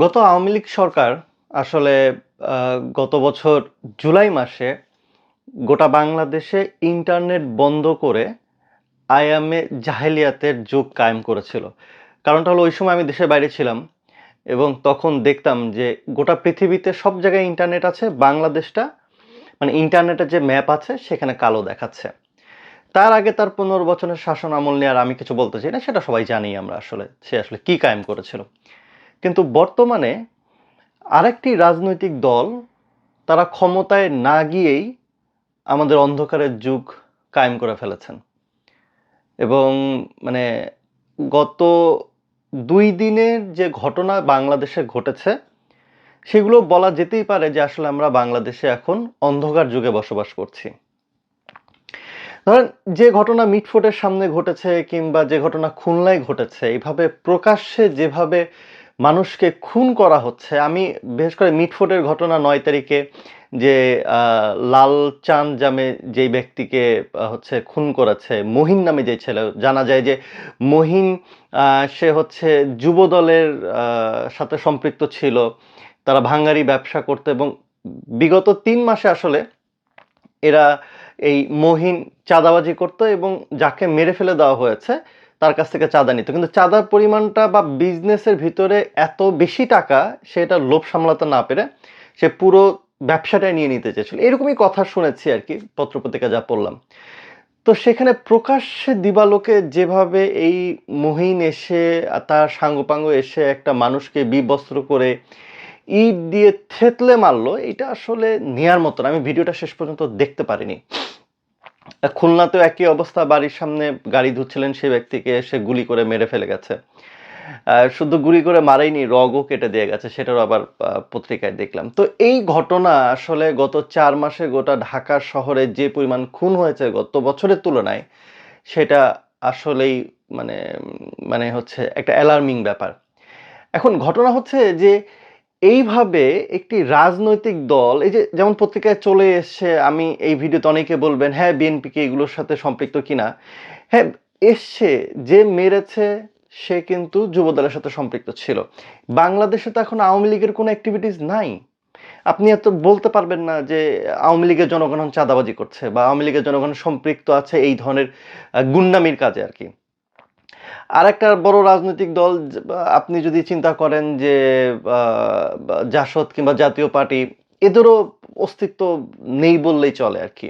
গত আওয়ামী লীগ সরকার আসলে গত বছর জুলাই মাসে গোটা বাংলাদেশে ইন্টারনেট বন্ধ করে আইয়ামে জাহেলিয়াতের যুগ কায়েম করেছিল। কারণটা হলো ওই সময় আমি দেশের বাইরে ছিলাম এবং তখন দেখতাম যে গোটা পৃথিবীতে সব জায়গায় ইন্টারনেট আছে, বাংলাদেশটা মানে ইন্টারনেটের যে ম্যাপ আছে সেখানে কালো দেখাচ্ছে। তার আগে তার ১৫ বছরের শাসন আমল নিয়ে আর আমি কিছু বলতে চাই না, সেটা সবাই জানি আমরা আসলে। সে আসলে কি কায়েম করেছিল। কিন্তু বর্তমানে আরেকটি রাজনৈতিক দল তারা ক্ষমতায় না গিয়েই আমাদের অন্ধকারের যুগ কায়েম করে ফেলেছেন। এবং মানে গত দুই দিনের যে ঘটনা বাংলাদেশে ঘটেছে, সেগুলো বলা যেতেই পারে যে আসলে আমরা বাংলাদেশে এখন অন্ধকার যুগে বসবাস করছি। ধরেন যে ঘটনা মিটফোর্ডের সামনে ঘটেছে কিংবা যে ঘটনা খুলনায় ঘটেছে, এভাবে প্রকাশ্যে যেভাবে মানুষকে খুন করা হচ্ছে, আমি বিশেষ করে মিটফোটের ঘটনা নয় তারিখে যে লাল লালচাঁদ জামে যেই ব্যক্তিকে হচ্ছে খুন করেছে, মহিন নামে যে ছেলে, জানা যায় যে মহিন সে হচ্ছে যুবদলের সাথে সম্পৃক্ত ছিল। তারা ভাঙ্গারি ব্যবসা করতো এবং বিগত তিন মাসে আসলে এরা এই মহিন চাঁদাবাজি করতো এবং যাকে মেরে ফেলে দেওয়া হয়েছে, তার কাছ থেকে চাঁদা নিত। কিন্তু চাঁদার পরিমাণটা বা বিজনেসের ভিতরে এত বেশি টাকা, সে এটার লোভ সামলাতে না পেরে সে পুরো ব্যবসাটাই নিয়ে নিতে চেয়েছিল। এরকমই কথা শুনেছি আর কি পত্রপত্রিকা যা পড়লাম। তো সেখানে প্রকাশ্যে দিবালোকে যেভাবে এই মহিন এসে তার সাঙ্গপাঙ্গ এসে একটা মানুষকে বিবস্ত্র করে ইট দিয়ে থেতলে মারলো এটা আসলে নেয়ার মতন আমি ভিডিওটা শেষ পর্যন্ত দেখতে পারিনি। খুলনাতেও একই অবস্থা, বাড়ির সামনে গাড়ি ধুচ্ছিলেন সেই ব্যক্তিকে সে গুলি করে মেরে ফেলে গেছে। শুধু গুলি করে মারেইনি, রগও কেটে দিয়ে গেছে। সেটারও আবার পত্রিকায় দেখলাম। তো এই ঘটনা আসলে গত চার মাসে গোটা ঢাকা শহরে যে পরিমাণ খুন হয়েছে গত বছরের তুলনায়, সেটা আসলেই মানে মানে হচ্ছে একটা অ্যালার্মিং ব্যাপার। এখন ঘটনা হচ্ছে যে এইভাবে একটি রাজনৈতিক দল এই যে যেমন পত্রিকায় চলে এসছে, আমি এই ভিডিওতে অনেকে বলবেন, হ্যাঁ, বিএনপি কি এগুলোর সাথে সম্পৃক্ত কিনা? হ্যাঁ, এসছে, যে মেরেছে সে কিন্তু যুবদলের সাথে সম্পৃক্ত ছিল। বাংলাদেশে তো এখন আওয়ামী লীগের কোনো এক্টিভিটিস নাই। আপনি এত বলতে পারবেন না যে আওয়ামী লীগের জনগণ চাঁদাবাজি করছে বা আওয়ামী লীগের জনগণ সম্পৃক্ত আছে এই ধরনের গুন্ডামির কাজে আরকি। আরেকটা বড় রাজনৈতিক দল আপনি যদি চিন্তা করেন যে জাসদ কিংবা জাতীয় পার্টি, এদেরও অস্তিত্ব নেই বললেই চলে আর কি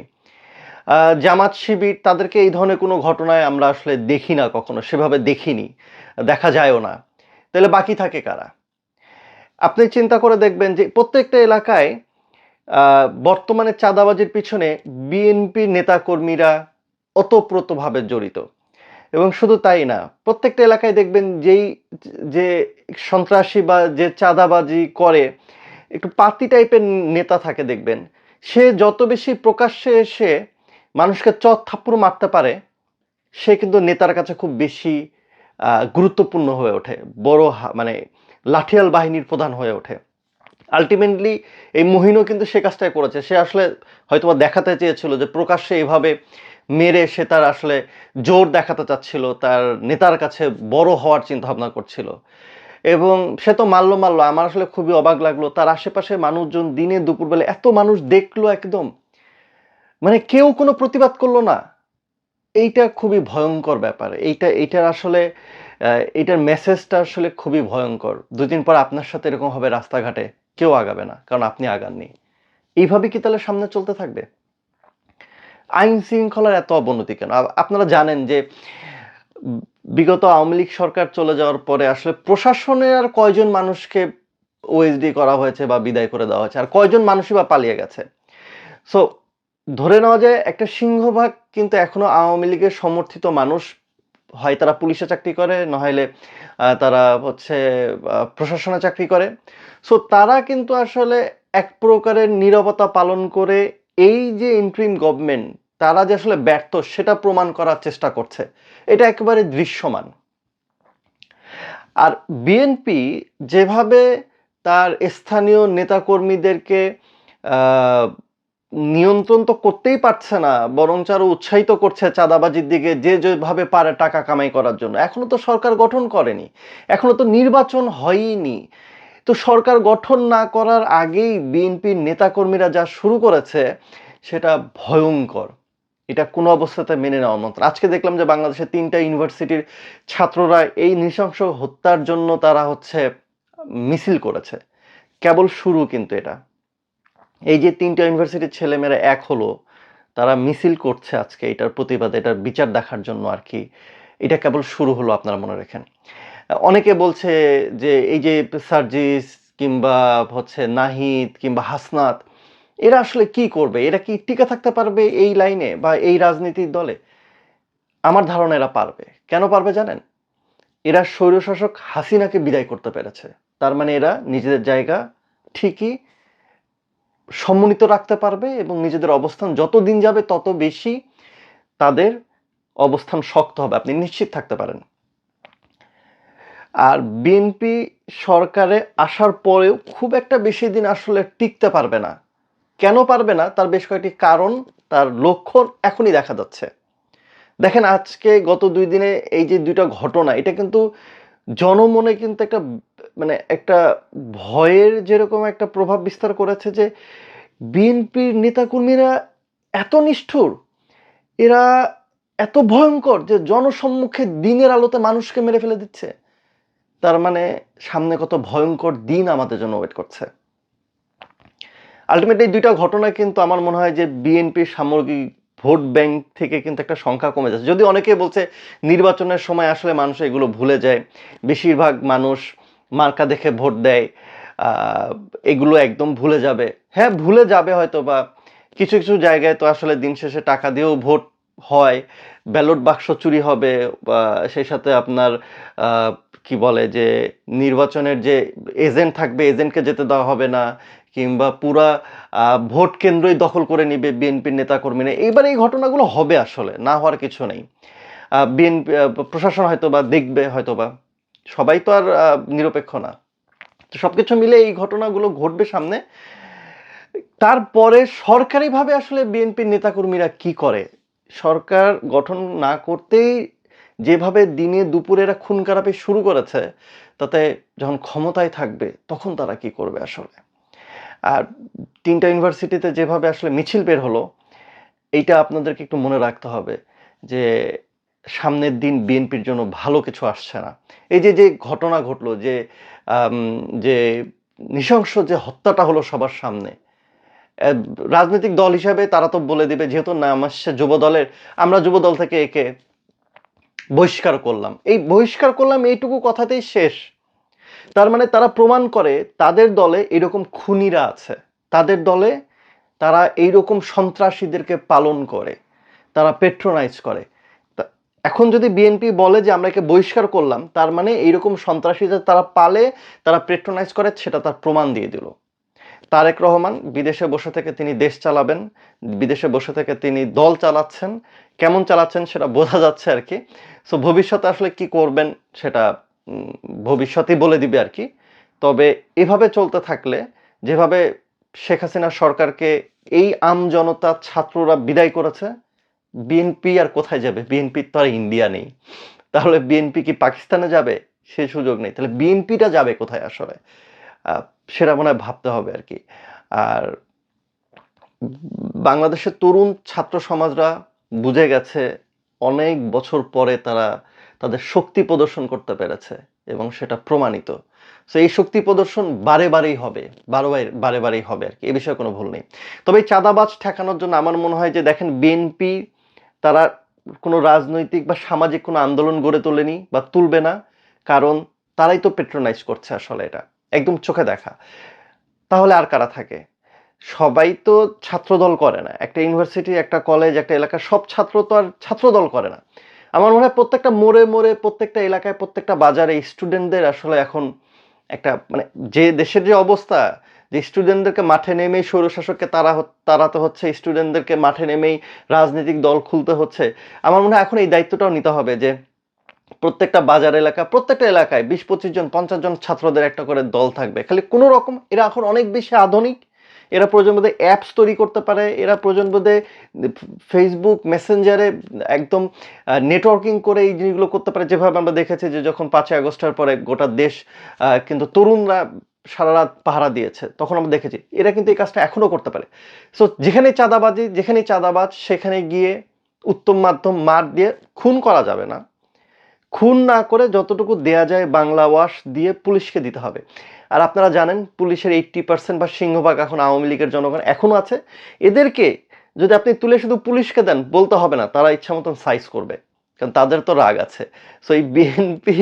জামাত শিবির তাদেরকে এই ধরনের কোনো ঘটনায় আমরা আসলে দেখি না কখনো, সেভাবে দেখিনি। দেখা যায়ও না। তাহলে বাকি থাকে কারা? আপনি চিন্তা করে দেখবেন যে প্রত্যেকটা এলাকায় বর্তমানে চাঁদাবাজির পিছনে বিএনপির নেতাকর্মীরা ওতপ্রোতভাবে জড়িত। এবং শুধু তাই না, প্রত্যেকটা এলাকায় দেখবেন যেই যে সন্ত্রাসী বা যে চাঁদাবাজি করে, একটু পাতি টাইপের নেতা থাকে দেখবেন। সে যত বেশি প্রকাশ্যে এসে মানুষকে চর থাপ্পড় মারতে পারে, সে কিন্তু নেতার কাছে খুব বেশি গুরুত্বপূর্ণ হয়ে ওঠে। বড় মানে লাঠিয়াল বাহিনীর প্রধান হয়ে ওঠে। আলটিমেটলি এই মহিনও কিন্তু সে কাজটাই করেছে। সে আসলে হয়তোবা দেখাতে চেয়েছিল যে প্রকাশ্যে এভাবে মেরে সে তার আসলে জোর দেখাতে চাচ্ছিল। তার নেতার কাছে বড় হওয়ার চিন্তা ভাবনা করছিল। এবং সে তো মারল, মারল। আমার আসলে খুবই অবাক লাগল। তার আশেপাশে মানুষজন দিনে দুপুরবেলা এত মানুষ দেখল একদম। মানে কেউ কোনো প্রতিবাদ করল না। এইটা খুবই ভয়ঙ্কর ব্যাপার। এইটা এইটার আসলে এইটার মেসেজটা আসলে খুবই ভয়ঙ্কর ২ দিন পর আপনার সাথে এরকম হবে রাস্তাঘাটে, কেউ আগাবে না। কারণ আপনি আগাননি। এইভাবে কি তাহলে সামনে চলতে থাকবে? আইন শৃঙ্খলার এত অবনতি কেন? আপনারা জানেন যে বিগত আওয়ামী লীগ সরকার চলে যাওয়ার পরে আসলে প্রশাসনের আর কয়জন মানুষকে ওএসডি করা হয়েছে বা বিদায় করে দেওয়া হয়েছে? আর কয়জন মানুষই বা পালিয়ে গেছে? সো ধরে নেওয়া যায় একটা সিংহভাগ কিন্তু এখনও আওয়ামী লীগের সমর্থিত মানুষ। হয় তারা পুলিশে চাকরি করে, নইলে আ তারা হচ্ছে প্রশাসনে চাকরি করে। সো তারা কিন্তু আসলে এক প্রকারের নীরবতা পালন করে এই যে ইন্টারিম গভর্নমেন্ট, তারা যে আসলে ব্যর্থ সেটা প্রমাণ করার চেষ্টা করছে। এটা একেবারে দৃশ্যমান। আর বিএনপি যেভাবে তার স্থানীয় নেতাকর্মীদেরকে নিয়ন্ত্রণ তো করতেই পারছে না, বরঞ্চ আরও উৎসাহিত করছে চাঁদাবাজির দিকে যে যেভাবে পারে টাকা কামাই করার জন্য। এখনও তো সরকার গঠন করেনি। এখনও তো নির্বাচন হয়ইনি। তো সরকার গঠন না করার আগেই বিএনপির নেতাকর্মীরা যা শুরু করেছে সেটা ভয়ঙ্কর এটা কোনো অবস্থাতে মেনে নেওয়ার মতো আজকে দেখলাম যে বাংলাদেশের তিনটা ইউনিভার্সিটির ছাত্ররা এই নৃশংস হত্যার জন্য তারা হচ্ছে মিছিল করেছে। কেবল শুরু কিন্তু এটা। এই যে তিনটা ইউনিভার্সিটির ছেলেমেয়েরা এক হলো, তারা মিছিল করছে আজকে এটার প্রতিবাদে, এটার বিচার দেখার জন্য আর কি। এটা কেবল শুরু হলো আপনারা মনে রাখেন। অনেকে বলছে যে এই যে সার্জিস কিংবা হচ্ছে নাহিদ কিংবা হাসনাত এরা আসলে কি করবে? এরা কি টিকে থাকতে পারবে এই লাইনে বা এই রাজনীতির দলে? আমার ধারণা এরা পারবে। কেন পারবে জানেন? এরা স্বৈরশাসক হাসিনাকে বিদায় করতে পেরেছে। তার মানে এরা নিজেদের জায়গা ঠিকই সমন্বিত রাখতে পারবে এবং নিজেদের অবস্থান যত দিন যাবে তত বেশি তাদের অবস্থান শক্ত হবে। আপনি নিশ্চিত থাকতে পারেন। আর বিএনপি সরকারে আসার পরেও খুব একটা বেশি দিন আসলে টিকতে পারবে না। কেন পারবে না? তার বেশ কয়েকটি কারণ, তার লক্ষণ এখনই দেখা যাচ্ছে। দেখেন, আজকে গত দুই দিনে এই যে দুইটা ঘটনা, এটা কিন্তু জনমনে কিন্তু একটা মানে একটা ভয়ের যেরকম একটা প্রভাব বিস্তার করেছে যে বিএনপির নেতাকর্মীরা এত নিষ্ঠুর, এরা এত ভয়ঙ্কর যে জনসম্মুখে দিনের আলোতে মানুষকে মেরে ফেলে দিচ্ছে। তার মানে সামনে কত ভয়ঙ্কর দিন আমাদের জন্য ওয়েট করছে। আলটিমেটলি দুইটা ঘটনা কিন্তু আমার মনে হয় যে বিএনপির সামগ্রিক ভোট ব্যাংক থেকে কিন্তু একটা সংখ্যা কমে যাচ্ছে। যদি অনেকে বলছে নির্বাচনের সময় আসলে মানুষ এগুলো ভুলে যায়, বেশিরভাগ মানুষ মার্কা দেখে ভোট দেয় এগুলো একদম ভুলে যাবে। হ্যাঁ ভুলে যাবে হয়তো বা কিছু কিছু জায়গায় তো আসলে দিন শেষে টাকা দিয়েও ভোট হয়, ব্যালট বাক্স চুরি হবে সেই সাথে আপনার কি বলে যে নির্বাচনের যে এজেন্ট থাকবে, এজেন্টকে যেতে দেওয়া হবে না কিংবা পুরা ভোট কেন্দ্রই দখল করে নিবে বিএনপির নেতাকর্মীরা। এইবার এই ঘটনাগুলো হবে আসলে, না হওয়ার কিছু নেই। বিএনপি প্রশাসন হয়তো বা দেখবে হয়তো বা সবাই তো আর নিরপেক্ষ না। তো সব কিছু মিলে এই ঘটনাগুলো ঘটবে সামনে। তারপরে সরকারিভাবে আসলে বিএনপির নেতাকর্মীরা কি করে? সরকার গঠন না করতেই যেভাবে দিনে দুপুরে এরা খুন খারাপি শুরু করেছে, তাতে যখন ক্ষমতায় থাকবে, তখন তারা কি করবে আসলে? আর তিনটা ইউনিভার্সিটিতে যেভাবে আসলে মিছিল বের হলো, এইটা আপনাদেরকে একটু মনে রাখতে হবে যে সামনের দিন বিএনপির জন্য ভালো কিছু আসছে না। এই যে যে ঘটনা ঘটলো যে যে নৃশংস যে হত্যাটা হলো সবার সামনে রাজনৈতিক দল হিসাবে তারা তো বলে দিবে যেহেতু নাম আসছে যুব দলের, আমরা যুব দল থেকে একে বহিষ্কার করলাম। এই বহিষ্কার করলাম এইটুকু কথাতেই শেষ। তার মানে তারা প্রমাণ করে তাদের দলে এরকম খুনিরা আছে। তাদের দলে তারা এইরকম সন্ত্রাসীদেরকে পালন করে, তারা পেট্রোনাইজ করে। এখন যদি বিএনপি বলে যে আমরা একে বহিষ্কার করলাম, তার মানে এইরকম সন্ত্রাসীদের তারা পালে, তারা পেট্রোনাইজ করে, সেটা তার প্রমাণ দিয়ে দিল। তারেক রহমান, বিদেশে বসে থেকে তিনি দেশ চালাবেন, বিদেশে বসে থেকে তিনি দল চালাচ্ছেন। কেমন চালাচ্ছেন সেটা বোঝা যাচ্ছে আর কি। সো ভবিষ্যতে আসলে কি করবেন সেটা উম, ভবিষ্যতেই বলে দিবে আর কি। তবে এভাবে চলতে থাকলে যেভাবে শেখ হাসিনা সরকারকে এই আম জনতা ছাত্ররা বিদায় করেছে বিএনপি আর কোথায় যাবে? বিএনপি তো আর ইন্ডিয়া নেই। তাহলে বিএনপি কি পাকিস্তানে যাবে? সে সুযোগ নেই। তাহলে বিএনপিটা যাবে কোথায় আসলে? সেটা মনে হয় ভাবতে হবে আর কি। আর বাংলাদেশের তরুণ ছাত্র সমাজরা বুঝে গেছে অনেক বছর পরে তারা তাদের শক্তি প্রদর্শন করতে পেরেছে এবং সেটা প্রমাণিত। সো এই শক্তি প্রদর্শন বারে বারেই হবে, বারে বারে- বারে বারেই হবে আর কি। এ বিষয়ে কোনো ভুল নেই। তবে এই চাঁদাবাজ ঠেকানোর জন্য আমার মনে হয় যে, দেখেন বিএনপি তারা কোনো রাজনৈতিক বা সামাজিক কোনো আন্দোলন গড়ে তোলেনি বা তুলবে না, কারণ তারাই তো পেট্রোনাইজ করছে আসলে এটা। একদম চোখে দেখা। তাহলে আর কারা থাকে? সবাই তো ছাত্রদল করে না। একটা ইউনিভার্সিটি একটা কলেজ একটা এলাকার সব ছাত্র তো আর ছাত্রদল করে না। আমার মনে হয় প্রত্যেকটা মোড়ে মোড়ে, প্রত্যেকটা এলাকায়, প্রত্যেকটা বাজারে স্টুডেন্টদের আসলে এখন একটা মানে যে দেশের যে অবস্থা, যে স্টুডেন্টদেরকে মাঠে নেমেই স্বৈরশাসককে তারা তাড়াতে হচ্ছে স্টুডেন্টদেরকে মাঠে নেমেই রাজনৈতিক দল খুলতে হচ্ছে। আমার মনে হয় এখন এই দায়িত্বটাও নিতে হবে যে প্রত্যেকটা বাজার এলাকা, প্রত্যেকটা এলাকায় বিশ পঁচিশ জন, পঞ্চাশ জন ছাত্রদের একটা করে দল থাকবে। খালি কোনো রকম, এরা এখন অনেক বেশি আধুনিক এরা প্রয়োজন বোধে অ্যাপস তৈরি করতে পারে, এরা প্রয়োজন বোধে ফেসবুক মেসেঞ্জারে একদম নেটওয়ার্কিং করে এই জিনিসগুলো করতে পারে। যেভাবে আমরা দেখেছি যে যখন পাঁচই আগস্টের পরে গোটা দেশ কিন্তু তরুণরা সারা রাত পাহারা দিয়েছে, তখন আমরা দেখেছি এরা কিন্তু এই কাজটা এখনও করতে পারে। সো যেখানে চাঁদাবাজি, যেখানে চাঁদাবাজ, সেখানে গিয়ে উত্তম মাধ্যম মার দিয়ে খুন করা যাবে না। খুন না করে যতটুকু দেয়া যায় বাংলা ওয়াশ দিয়ে পুলিশকে দিতে হবে। আর আপনারা জানেন পুলিশের এইট্টি পার্সেন্ট বা সিংহভাগ এখন আওয়ামী লীগের জনগণ এখনও আছে। এদেরকে যদি আপনি তুলে শুধু পুলিশকে দেন, বলতে হবে না, তারা ইচ্ছা মতন সাইজ করবে, কারণ তাদের তো রাগ আছে। সো এই বিএনপি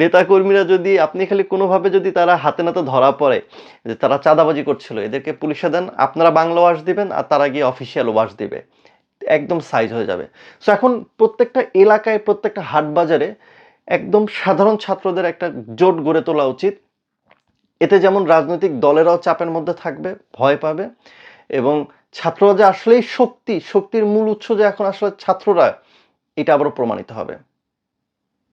নেতাকর্মীরা যদি, আপনি খালি কোনোভাবে যদি তারা হাতে নাতে ধরা পড়ে যে তারা চাঁদাবাজি করছিল, এদেরকে পুলিশে দেন, আপনারা বাংলা ওয়াশ দিবেন আর তারা গিয়ে অফিসিয়াল ওয়াশ দিবে। একদম সাইজ হয়ে যাবে। সো এখন প্রত্যেকটা এলাকায়, প্রত্যেকটা হাট বাজারে একদম সাধারণ ছাত্রদের একটা জোট গড়ে তোলা উচিত। এতে যেমন রাজনৈতিক দলেরাও চাপের মধ্যে থাকবে, ভয় পাবে এবং ছাত্ররা যে আসলেই শক্তি, শক্তির মূল উৎস যে এখন আসলে ছাত্ররা, এটা আবারও প্রমাণিত হবে।